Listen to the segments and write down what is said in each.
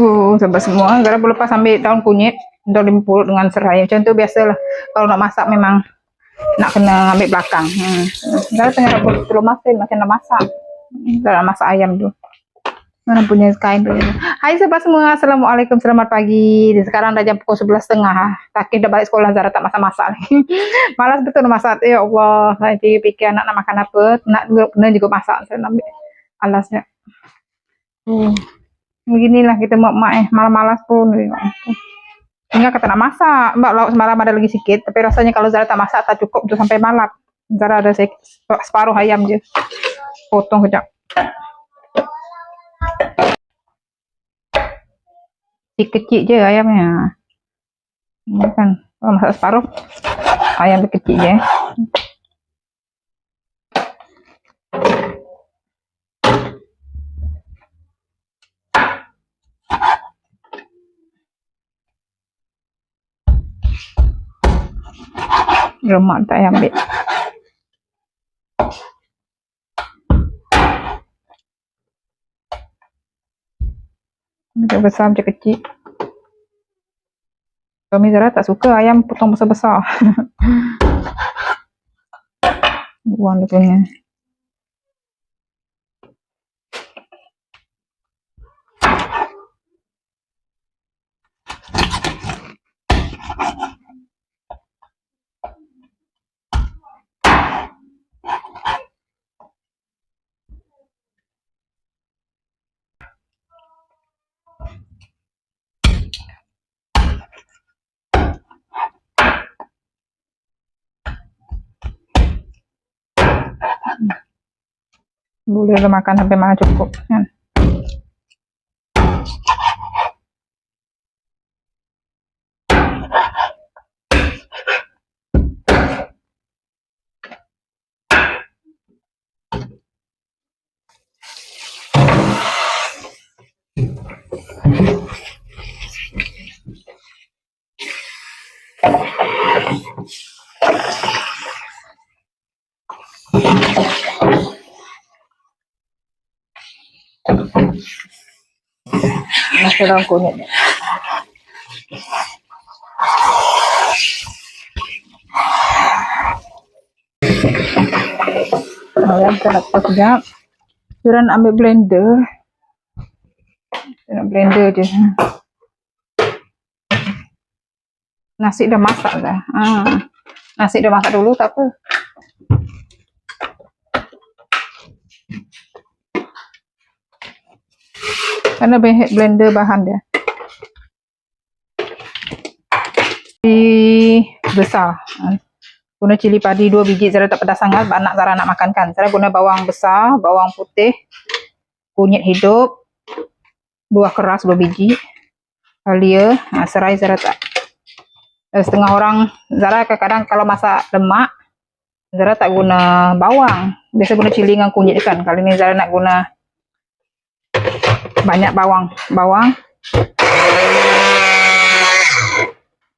Uh, sampai semua. Boleh pas ambil daun kunyit, daun limpul dengan serai. Tu biasalah. Kalau nak masak memang nak kena ambil belakang. Hmm. Gara tengah rebus telur masin, macam nak masak. Gara masak ayam tu. Mana punya kain tu. Hai sahabat semua, Assalamualaikum, selamat pagi. Sekarang dah jam pukul 11.30. Takih dah balik sekolah, Zara tak masak-masak lagi. Malas betul nak masak. Ya Allah, nanti fikir anak nak makan apa. Nak kena juga masak. Saya nak ambil alasnya. Hmm. Beginilah kita mak-mak eh, malam-malas pun. Ya ampun. Enggak kata masak. Mbak lauk semalam ada lagi sikit. Tapi rasanya kalau Zara tak masak, tak cukup untuk sampai malam. Zara ada separuh ayam je. Potong kejap. Kecil-kecil je ayamnya. Ini kan, kalau masak separuh, ayam kecil je. Lemak tak payah ambil. Macam besar macam kecil. Suami Zara tak suka ayam potong besar-besar. Buang dia punya. Boleh lah makan sampai mana cukup. Kan? Dalam kunyit. nak lepas sekejap. Kita nak ambil blender. Nak blender je. Nasi dah masak dah. Ah. Nasi dah masak dulu tak apa. Karena banyak blender bahan dia. Cili besar. Guna cili padi dua biji. Zara tak pedas sangat. Anak Zara nak makan kan. Zara guna bawang besar, bawang putih, kunyit hidup, buah keras dua biji, halia, ha, serai Zara tak. Eh, Setengah orang, Zara kadang-kadang kalau masak lemak, Zara tak guna bawang. Biasa guna cili dengan kunyit kan. Kali ni Zara nak guna banyak bawang. Bawang.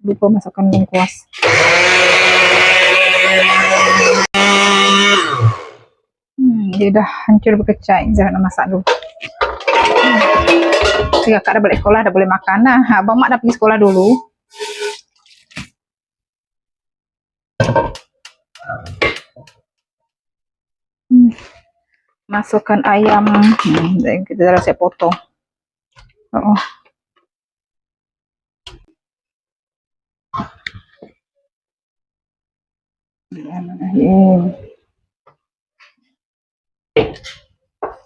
Lupa masukkan lengkuas. Hmm, dia dah hancur berkecai. Nak masak dulu. Hmm. Kakak dah balik sekolah, dah boleh makan lah. Abang Mak dah pergi sekolah dulu. Masukkan ayam. Hmm, dan kita dah siap potong. Oh.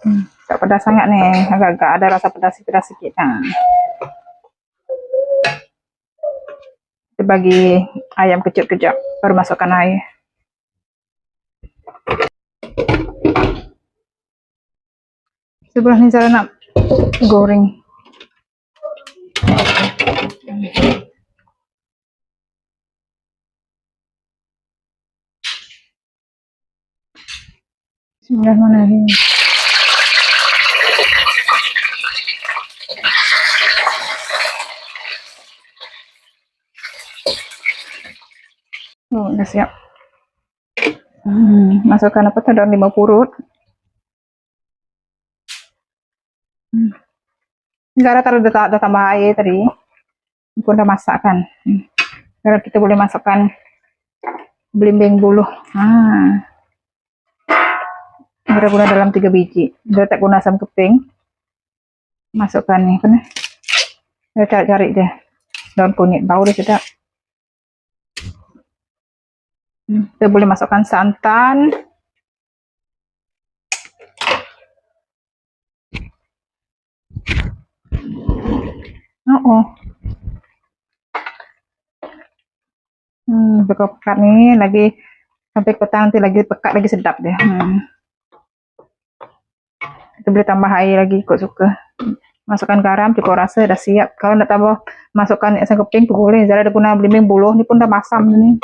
Hmm, tak pedas sangat ni. Agak-agak ada rasa pedas-pedas sikit. Ha. Kita bagi ayam kejap-kejap. Baru masukkan air. Sebelah ni Zara nak goreng. Bismillahirrahmanirrahim. Oh, dah siap. Hmm, masukkan apa tadi lima purut. Hmm. Zara taruh udah tambah air tadi. Aku udah masak kan. Hmm. Kita boleh masukkan belimbing bulu. Ah. Zara guna dalam tiga biji. Zara tak guna asam keping. Masukkan nih, apa nih? Zara cari, cari deh. Daun kunyit, bau deh sedap. Hmm. Kita boleh masukkan santan. Oh, oh. Hmm, pekat nih lagi sampai petang nanti lagi pekat lagi sedap deh. Hmm. Kita boleh tambah air lagi ikut suka. Masukkan garam, cukup rasa dah siap. Kalau nak tambah masukkan asam keping boleh. Zara ada guna belimbing buluh ni pun dah masam ni.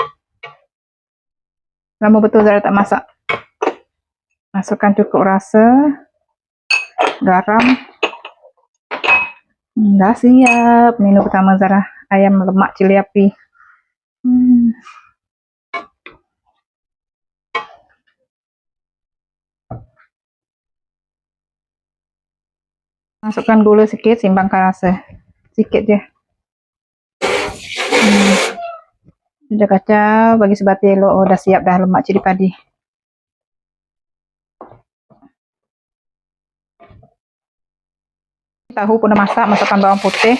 Lama betul Zara tak masak. Masukkan cukup rasa. Garam. Hmm, dah siap. Menu pertama Zara. Ayam lemak cili api. Hmm. Masukkan gula sikit, simbangkan rasa. Sikit je. Hmm. Sudah kacau, bagi sebati elok. Oh, dah siap dah lemak cili padi. Tahu pun dah masak, masukkan bawang putih,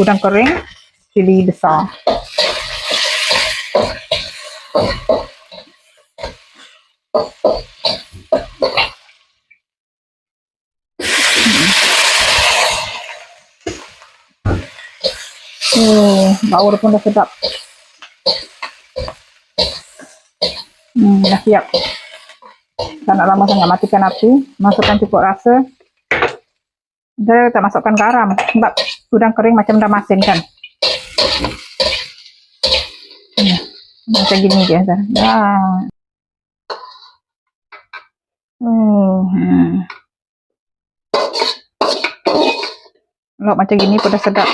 udang kering, cili besar. Oh, bau pun dah sedap. Hmm, dah siap. Tak nak lama sangat matikan api. Masukkan cukup rasa. Dia tak masukkan garam. Sebab udang kering macam dah masin kan. Hmm, macam gini. Dah. Oh, hmm. Lok macam gini pun dah sedap.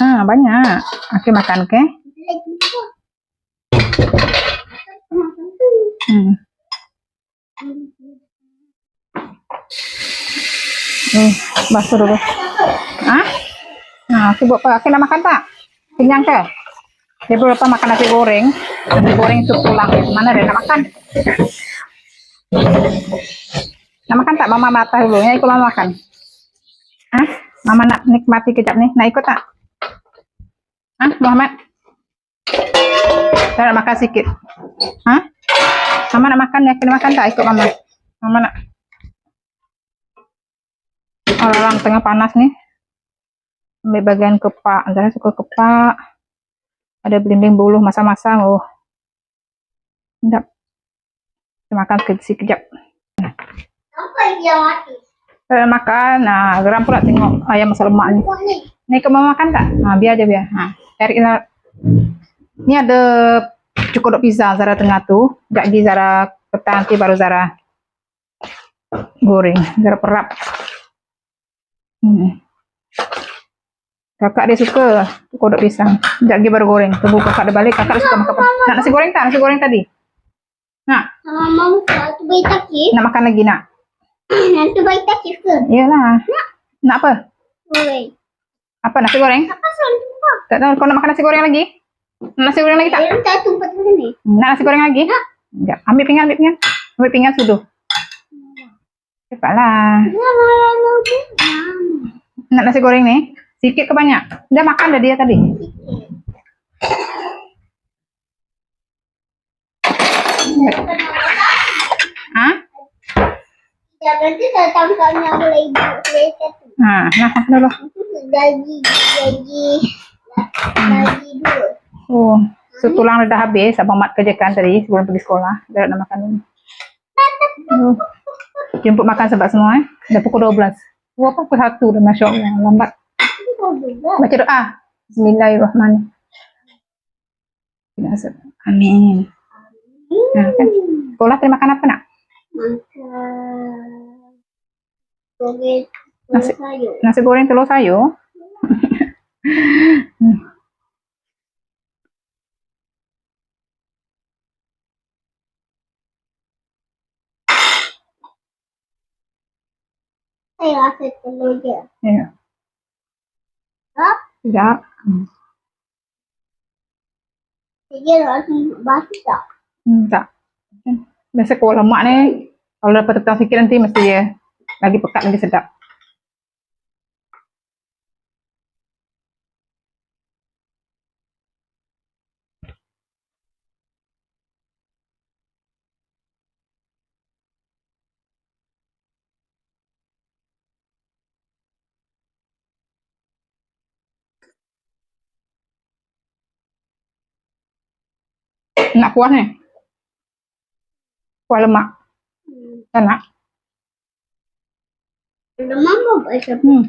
Ha, banyak. Okey makan ke? Lagi tu. Hmm. Hmm, basuh dulu. Ah? Nah? Aku nak makan tak? Kenyang ke? Dia berapa makan nasi goreng? Nasi goreng itu pulang. Mana dia nak makan? Nak makan tak? Mama mata dulu. Ya, ikut mama makan. Hah? Mama nak nikmati kejap nih. Nak ikut tak? Hah, Muhammad? Saya nak makan sikit. Hah? Mama nak makan ya? Kena makan tak? Ikut mama. Mama nak. Orang tengah panas nih. Ambil bagian kepak. Antara suka kepak. Ada belimbing bulu masa-masa. Oh. Sedap. Makan sekejap. mati? Saya makan. Nah, geram pula tengok ayam masak lemak ni. Kau ni. Ni kau mau makan tak? Ha, biar aja biar. Ha, cari lah. Ni ada cukup dok pizza Zara tengah tu. Lagi Zara petang nanti baru Zara goreng. Zara perap. Hmm. Kakak dia suka kodok pisang. Sekejap lagi baru goreng. Tunggu kakak dia balik. Kakak dia suka makan? Nak nasi goreng tak? Nasi goreng tadi? Nak? Mama tu bayi takif. Nak makan lagi nak? Nanti bayi takif ke? Iyalah. Nak apa? Boleh. Apa nasi goreng? Tu? Tak tahu kau nak makan nasi goreng lagi? Nak Nasi goreng lagi tak? Yang tak tumpah tu ni. Nak nasi goreng lagi? Sekejap. Ambil pinggan, ambil pinggan. Ambil pinggan sudu. Cepatlah. Mama tu. Nak nasi goreng ni? Sikit ke banyak? Dah makan dah dia tadi. Ha? Ya nanti saya ibu boleh satu. Ha, nah makan dulu. Gaji, gaji, gaji dulu. Oh, setulang dah habis. Abang Mat kerjakan tadi sebelum pergi sekolah. Dah nak makan dulu. Oh. Jemput makan sebab semua eh. Dah pukul 12. Oh, apa pukul 1 dah Masya Allah. Lambat. Baca doa. Bismillahirrahmanirrahim. Amin. Nah, kan. Sekolah tadi makan apa nak? Makan. Nasi- sayur. Nasi goreng telur sayur. Saya rasa telur je. Ya. Hah? Tidak. Hmm. Dia rasa basi tak? Hmm, tak. Biasa kuah lemak ni, kalau dapat tetap sikit nanti mesti ya lagi pekat lagi sedap. Nak kuah ni? Kuah lemak. Tak nak? Lemak mau baca Hmm.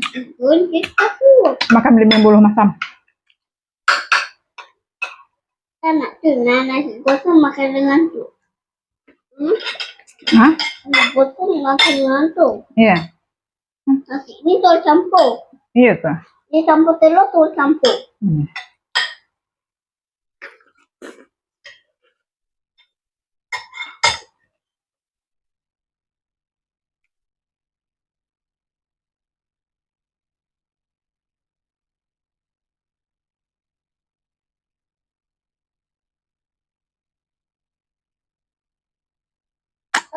aku. Makan beli bulu masam. Tak nak tu nah, nasi gosong makan dengan tu. Hmm? Ha? Nasi gosong makan dengan tu. Ya. Nasi ni telur campur. Iya ke? Ni campur telur telur campur. Hmm.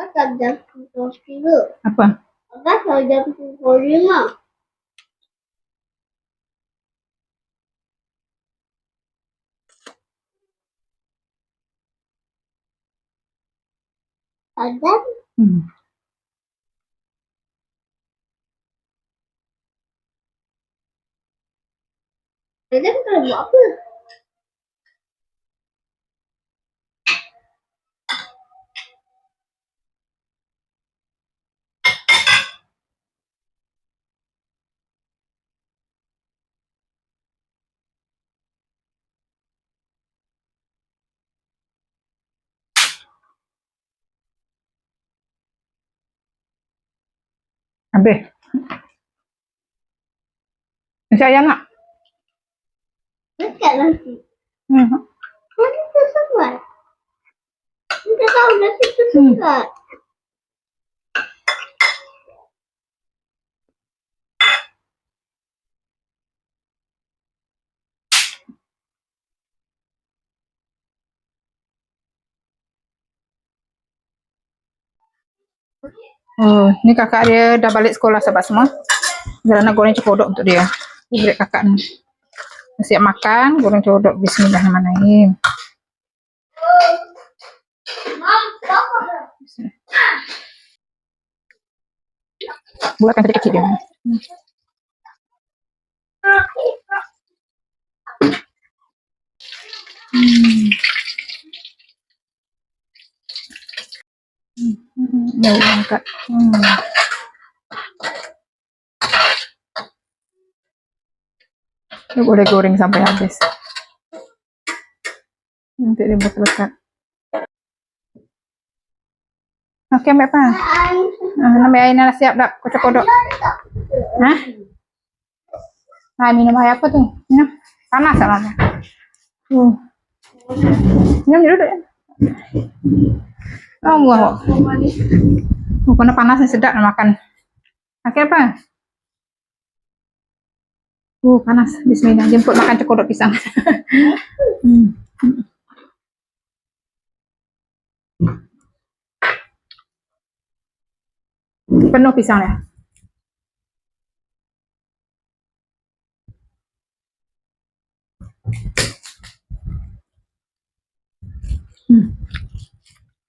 Apa jam pukul tiga? Apa? Apa kalau jam pukul lima? Ada Hmm. kalau buat apa? Habis. Nasi ayam nak? Dekat nasi. Hmm. Tu sangat. Kita tahu nasi tu Hmm. sangat. Oh, ni kakak dia dah balik sekolah sahabat semua. Nak goreng codok untuk dia. Dia beri kakak ni. Siap makan, goreng codok. Bismillahirrahmanirrahim. Buatkan kecil-kecil dia. Hmm, Ya Allah angkat. Hmm. Dia boleh goreng sampai habis. Nanti dia buat lekat. Okey, ambil apa? Ah, ambil air dah siap dah. Kocok kodok. Hah? Nah, minum air apa tuh? Minum. Panas soalnya. Uh. Minum dulu deh. Oh, enggak kok. Oh, karena panas nih sedap makan. Pakai apa? Uh, panas. Bismillah. Jemput makan cekodok pisang. hmm. Penuh pisang ya. Hmm.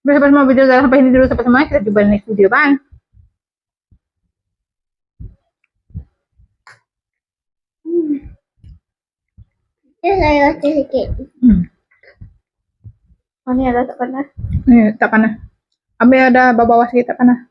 Sampai semua video saya sampai ini dulu sampai semua kita jumpa di next video bye Dia saya rasa sikit. hmm. Oh, ni ada tak panas. Eh, tak panas ambil ada bawah-bawah sikit tak panas